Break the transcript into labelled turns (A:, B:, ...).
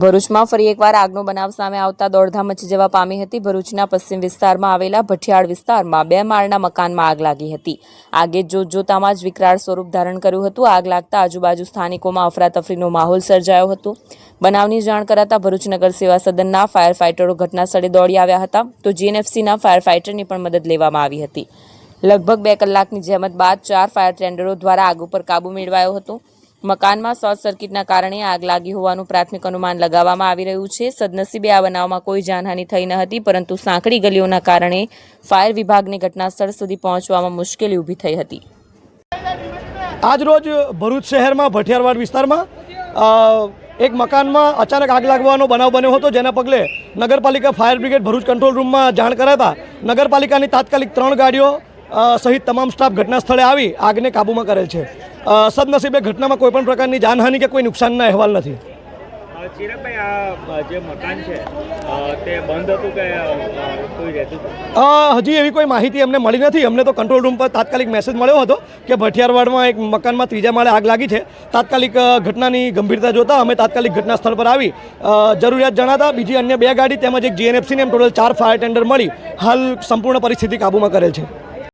A: ભરૂચમાં ફરી એકવાર આગનો બનાવ સામે આવતા દોડધામ મચી જવા પામી હતી. ભરૂચના પશ્ચિમ વિસ્તારમાં આવેલા ભઠિયાળ વિસ્તારમાં બે માળના મકાનમાં આગ લાગી હતી. આગે જોતજોતામાં જ વિકરાળ સ્વરૂપ ધારણ કર્યું હતું. આગ લાગતા આજુબાજુ સ્થાનિકોમાં અફરાતફરીનો માહોલ સર્જાયો હતો. બનાવની જાણ કરાતા ભરૂચ નગર સેવા સદનના ફાયર ફાઇટરો ઘટના સ્થળે દોડી આવ્યા હતા. તો જીએનએફસીના ફાયર ફાઇટરની પણ મદદ લેવામાં આવી હતી. લગભગ બે કલાકની જહેમત બાદ ચાર ફાયર ટેન્ડરો દ્વારા આગ ઉપર કાબૂ મેળવાયો હતો. મકાનમાં શોર્ટ સર્કિટના કારણે આગ લાગી હોવાનું પ્રાથમિક અનુમાન લગાવવામાં આવી રહ્યું છે. સદનસીબે આ બનાવમાં કોઈ જાનહાનિ થઈ ન હતી, પરંતુ સાંકડી ગલીઓના કારણે ફાયર વિભાગને ઘટનાસ્થળ સુધી પહોંચવામાં મુશ્કેલી ઊભી થઈ હતી.
B: આજ રોજ ભરૂચ શહેરમાં, ભઠિયારવાડ વિસ્તારમાં એક મકાનમાં અચાનક આગ લાગવાનો બનાવ બન્યો હતો, જેના પગલે નગરપાલિકા ફાયર બ્રિગેડ ભરૂચ કંટ્રોલ રૂમમાં જાણ કરાતા નગરપાલિકાની તાત્કાલિક ત્રણ ગાડીઓ સહિત તમામ સ્ટાફ ઘટના સ્થળે આવી આગને કાબૂમાં કરેલ છે. સદનસીબે ઘટનામાં કોઈપણ પ્રકારની જાનહાનિ કે કોઈ નુકસાનના અહેવાલ નથી. હજી એવી કોઈ માહિતી અમને મળી નથી. અમને તો કંટ્રોલ રૂમ પર તાત્કાલિક મેસેજ મળ્યો હતો કે ભઠિયારવાડમાં એક મકાનમાં ત્રીજા માળે આગ લાગી છે. તાત્કાલિક ઘટનાની ગંભીરતા જોતા અમે તાત્કાલિક ઘટના સ્થળ પર આવી. જરૂરિયાત જણાતા બીજી અન્ય બે ગાડી તેમજ એક જીએનએફસીને એમ ટોટલ ચાર ફાયર ટેન્ડર મળી. હાલ સંપૂર્ણ પરિસ્થિતિ કાબૂમાં કરેલ છે.